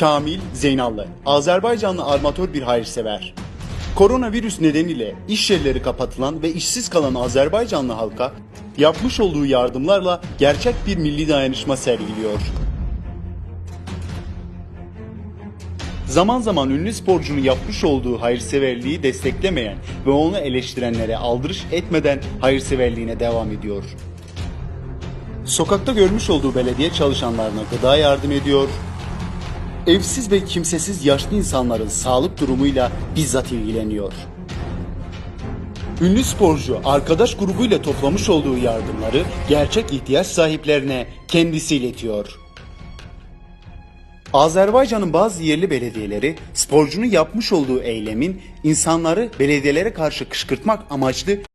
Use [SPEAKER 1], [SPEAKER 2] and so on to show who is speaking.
[SPEAKER 1] Kamil Zeynallı, Azerbaycanlı armatör bir hayırsever. Koronavirüs nedeniyle iş yerleri kapatılan ve işsiz kalan Azerbaycanlı halka yapmış olduğu yardımlarla gerçek bir milli dayanışma sergiliyor. Zaman zaman ünlü sporcunun yapmış olduğu hayırseverliği desteklemeyen ve onu eleştirenlere aldırış etmeden hayırseverliğine devam ediyor. Sokakta görmüş olduğu belediye çalışanlarına gıda yardım ediyor. Evsiz ve kimsesiz yaşlı insanların sağlık durumuyla bizzat ilgileniyor. Ünlü sporcu arkadaş grubuyla toplamış olduğu yardımları gerçek ihtiyaç sahiplerine kendisi iletiyor. Azerbaycan'ın bazı yerli belediyeleri sporcunun yapmış olduğu eylemin insanları belediyelere karşı kışkırtmak amaçlı